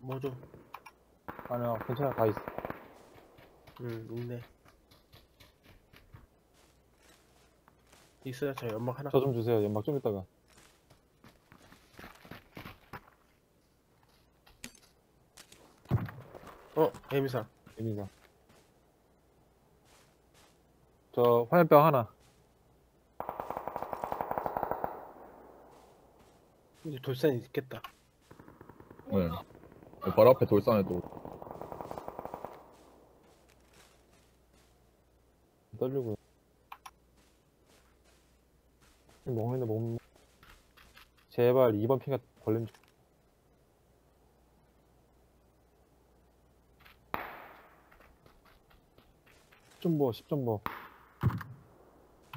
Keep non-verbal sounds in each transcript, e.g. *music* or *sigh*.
뭐 좀, 아니야, 괜찮아, 다 있어. 음, 있네. 있어요, 저 연막 하나. 저 좀 주세요. 연막 좀 이따가. 어, 에미사. 예민사. 저 화염병 하나. 이제 돌산이 있겠다. 네. 바로 앞에 돌산에 또 떨리고. 먹는데 못 먹... 제발 2번 핑가 걸리면 좋... 좀 뭐, 10점 뭐.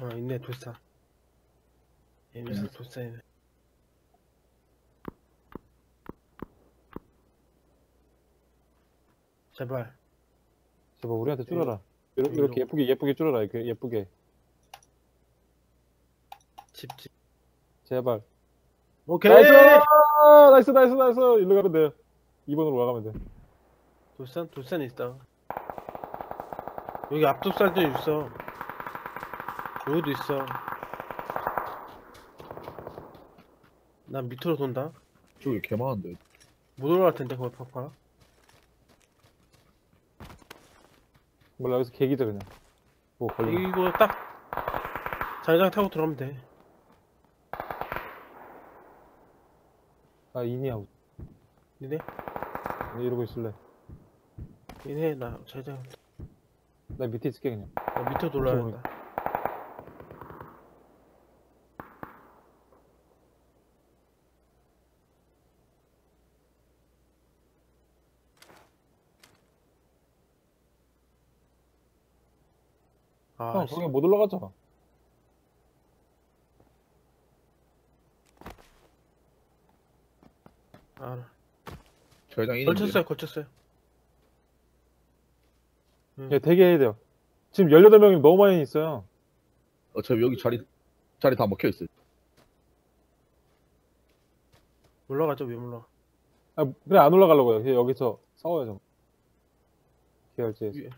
어, 있네, 돌산. 에미사 음. 돌산이네. 제발. 제발 우리한테 줄여라. 이렇게. 이렇게 예쁘게, 예쁘게 줄여라. 이렇게 예쁘게. 집, 집. 제발. 오케이! 나이스! 나이스, 나이스, 나이스! 일로 가면 돼요. 2번으로 가면 돼. 돌산? 돌산이 있다. 여기 앞돌산도 있어. 여기도 있어. 난 밑으로 돈다. 저기 개 많은데 못 올라갈 텐데, 거기 파파. 몰라, 여기서 개기자, 그냥. 뭐, 걸리면. 이거 딱, 자기장 타고 들어가면 돼. 아, 이니하고. 니네? 이러고 있을래. 니네, 나 자기장, 나 밑에 있을게, 그냥. 나 올라야 저기. 된다. 아, 형, 씨. 거기 못 올라가잖아. 알아. 저희장 있는데 걸쳤어요, 걸쳤어요. 예, 되게 해야 돼요. 지금 18명이 너무 많이 있어요. 어차피 여기 자리 자리 다 먹혀 있어요 올라가죠, 왜 올라가? 아, 그래, 안 올라가려고요. 그냥 여기서 싸워야죠. 계열지에서. 위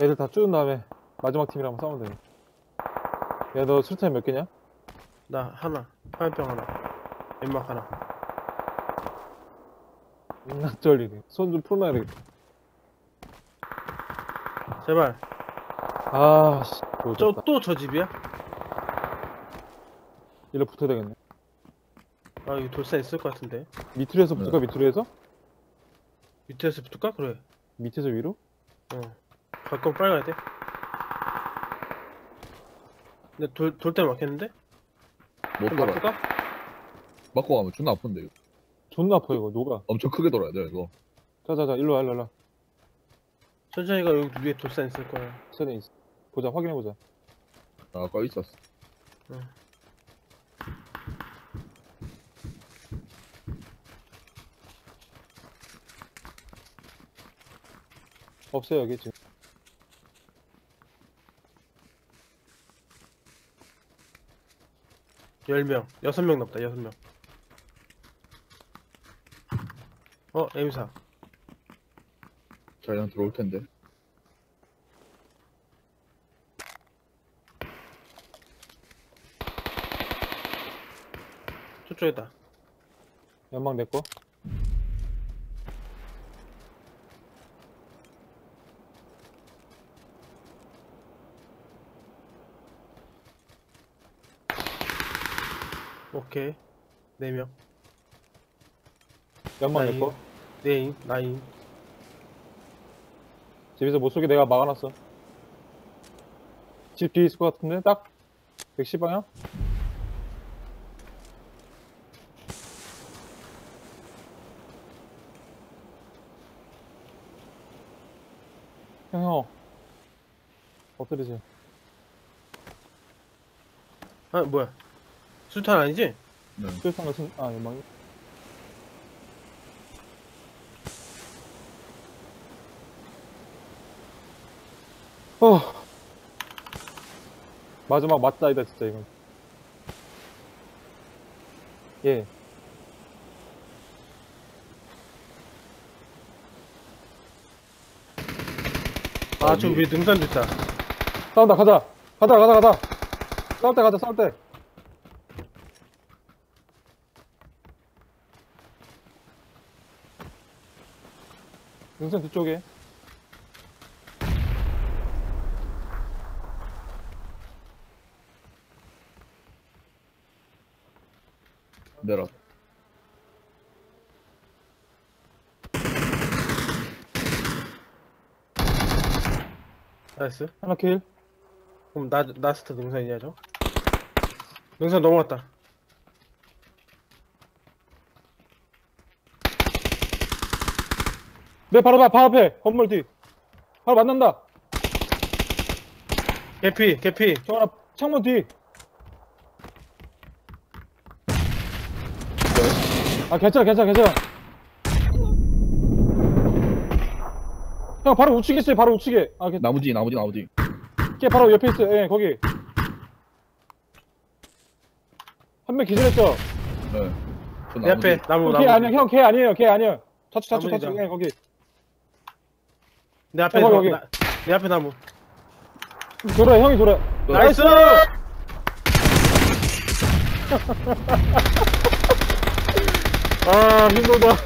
애들 다 죽은 다음에 마지막 팀이랑 싸우면 돼요. 야, 너 술탄 몇 개냐? 나 하나, 화염병 하나, 연막 하나. 쩔리네. 손 좀 풀어놔야 되겠다. 제발. 아, 씨. 저, 저, 또 저 집이야? 일로 붙어야 되겠네. 아, 여기 돌산 있을 것 같은데. 밑으로 해서 붙을까, 밑으로 해서? 밑에서 붙을까? 그래. 밑에서 위로? 어. 갈 거면 빨리 가야 돼. 근데 돌, 돌 때문에 막혔는데? 못좀 돌아 바꿀까? 맞고 가면 존나 아픈데 이거 존나 아파, 이거. 누가? 엄청 크게 돌아야 돼 이거 자자자, 일로 와, 일로 와, 일로 와. 천천히 가 여기 위에 돌산 있을 거야. 천에 있어. 보자, 확인해 보자. 아, 아까 있었어 없어요, 여기 지금. 열명 여섯 명 남다, 여섯 명 어, M사. 자리장 들어올 텐데 저쪽에다. 연막 내꺼? 오케이. 네 명. 연막 나이. 내꺼? 네임, 나임. 집에서 못 쏘게 내가 막아놨어. 집 뒤에 있을 것 같은데? 딱? 110방향? 형, 형. 엎드리지. 아, 뭐야. 수탄 아니지? 네. 수류탄 같은, 아, 연막이. 어. 마지막 맞다이다 진짜 이건 예 아, 저 위에 능선도 있다. 싸운다 가자 가자 가자 가자 싸울 때 가자 싸울 때 능선 뒤쪽에 내려. 나이스. 하나 킬 그럼 나, 나스트 능선이야, 저? 능선 넘어갔다. 내 바로 봐, 바 앞에 건물 뒤 바로 만난다 개피, 개피. 저 하나 창문 뒤 아, 괜찮아, 괜찮아, 괜찮아. 형, 바로 우측에 있어요, 바로 우측에. 아, 걔, 나무지, 나무지, 나무지. 걔 바로 옆에 있어요, 예, 거기. 한 명 기절했죠? 네. 저내 앞에 나무지. 나무, 형, 걔 나무. 아니야, 형, 걔 아니에요, 걔 아니에요. 좌측, 좌측, 좌측, 나무이다. 예, 거기. 내 앞에, 어, 나, 거기. 나- 내 앞에 나무. 돌아, 형이 돌아. 나이스! *laughs* 아, 힘들다. *laughs*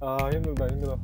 아, 힘들다, 힘들어.